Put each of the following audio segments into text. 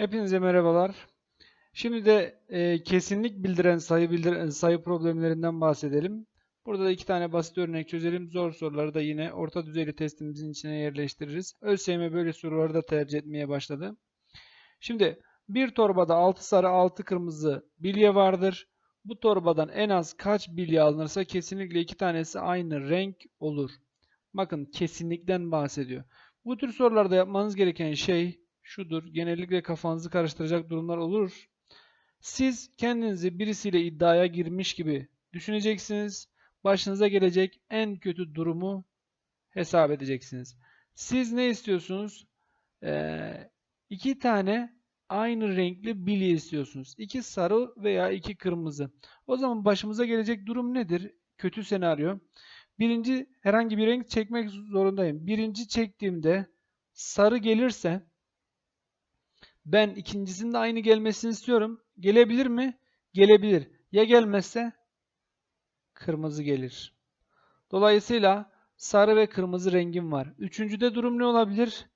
Hepinize merhabalar. Şimdi de e, kesinlik bildiren sayı bildiren sayı problemlerinden bahsedelim. Burada da iki tane basit örnek çözelim. Zor soruları da yine orta düzeyli testimizin içine yerleştiririz. ÖSYM böyle soruları da tercih etmeye başladı. Şimdi bir torbada 6 sarı 6 kırmızı bilye vardır. Bu torbadan en az kaç bilye alınırsa kesinlikle iki tanesi aynı renk olur. Bakın kesinlikten bahsediyor. Bu tür sorularda yapmanız gereken şey şudur. Genellikle kafanızı karıştıracak durumlar olur. Siz kendinizi birisiyle iddiaya girmiş gibi düşüneceksiniz. Başınıza gelecek en kötü durumu hesap edeceksiniz. Siz ne istiyorsunuz? Ee, iki tane aynı renkli bilye istiyorsunuz. İki sarı veya iki kırmızı. O zaman başımıza gelecek durum nedir? Kötü senaryo. Birinci herhangi bir renk çekmek zorundayım. Birinci çektiğimde sarı gelirse ben ikincisinin de aynı gelmesini istiyorum. Gelebilir mi? Gelebilir. Ya gelmezse? Kırmızı gelir. Dolayısıyla sarı ve kırmızı rengim var. Üçüncüde durum ne olabilir?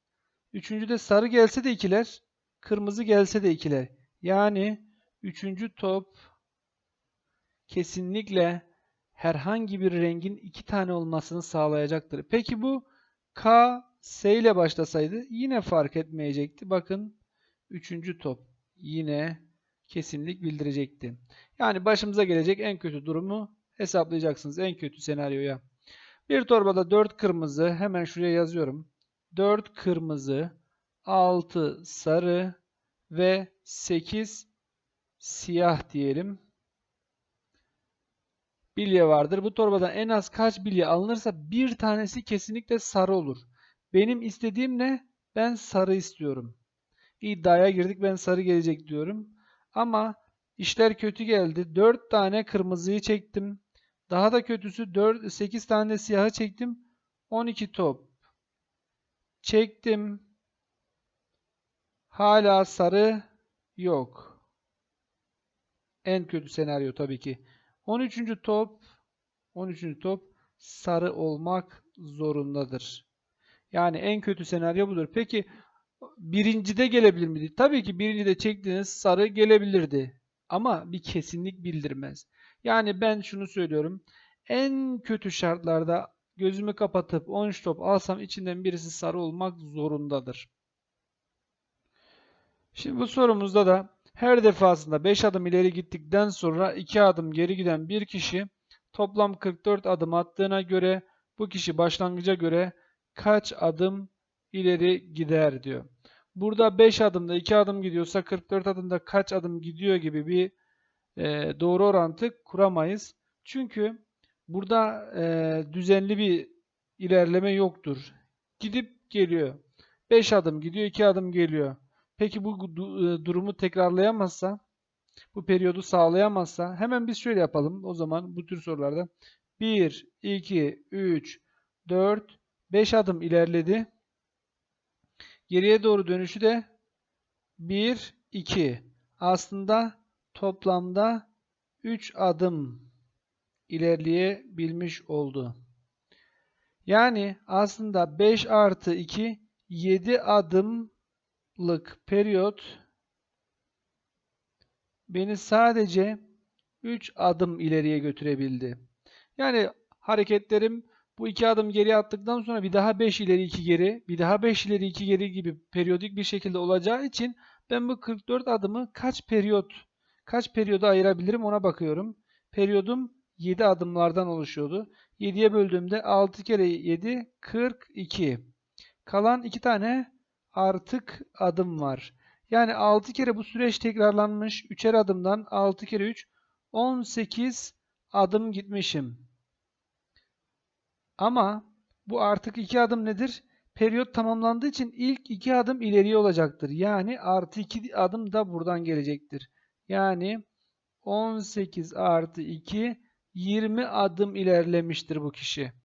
Üçüncüde sarı gelse de ikiler, kırmızı gelse de ikiler. Yani üçüncü top kesinlikle herhangi bir rengin iki tane olmasını sağlayacaktır. Peki bu K, S ile başlasaydı yine fark etmeyecekti. Bakın üçüncü top yine kesinlik bildirecekti. Yani başımıza gelecek en kötü durumu hesaplayacaksınız. En kötü senaryoya. Bir torbada 4 kırmızı hemen şuraya yazıyorum. 4 kırmızı, 6 sarı ve 8 siyah diyelim. Bilye vardır. Bu torbadan en az kaç bilye alınırsa bir tanesi kesinlikle sarı olur. Benim istediğim ne? Ben sarı istiyorum. İddiaya girdik ben sarı gelecek diyorum. Ama işler kötü geldi. 4 tane kırmızıyı çektim. Daha da kötüsü 4, 8 tane siyahı çektim. 12 top. Çektim. Hala sarı yok. En kötü senaryo tabii ki. 13. top 13. top sarı olmak zorundadır. Yani en kötü senaryo budur. Peki birincide gelebilir miydi? Tabii ki birincide çektiğiniz sarı gelebilirdi. Ama bir kesinlik bildirmez. Yani ben şunu söylüyorum. En kötü şartlarda gözümü kapatıp 13 top alsam içinden birisi sarı olmak zorundadır. Şimdi bu sorumuzda da her defasında 5 adım ileri gittikten sonra 2 adım geri giden bir kişi toplam 44 adım attığına göre bu kişi başlangıca göre kaç adım ileri gider diyor. Burada 5 adımda 2 adım gidiyorsa 44 adımda kaç adım gidiyor gibi bir e, doğru orantı kuramayız. Çünkü burada e, düzenli bir ilerleme yoktur. Gidip geliyor. 5 adım gidiyor, 2 adım geliyor. Peki bu du- durumu tekrarlayamazsa, bu periyodu sağlayamazsa hemen biz şöyle yapalım. O zaman bu tür sorularda 1, 2, 3, 4, 5 adım ilerledi. Geriye doğru dönüşü de 1, 2. Aslında toplamda 3 adım ilerleyebilmiş oldu. Yani aslında 5 artı 2 7 adımlık periyot beni sadece 3 adım ileriye götürebildi. Yani hareketlerim bu 2 adım geri attıktan sonra bir daha 5 ileri 2 geri, bir daha 5 ileri 2 geri gibi periyodik bir şekilde olacağı için ben bu 44 adımı kaç periyot, kaç periyoda ayırabilirim ona bakıyorum. Periyodum 7 adımlardan oluşuyordu. 7'ye böldüğümde 6 kere 7 42. Kalan 2 tane artık adım var. Yani 6 kere bu süreç tekrarlanmış. 3'er adımdan 6 kere 3 18 adım gitmişim. Ama bu artık 2 adım nedir? Periyot tamamlandığı için ilk 2 adım ileriye olacaktır. Yani artı 2 adım da buradan gelecektir. Yani 18 artı 2 20 adım ilerlemiştir bu kişi.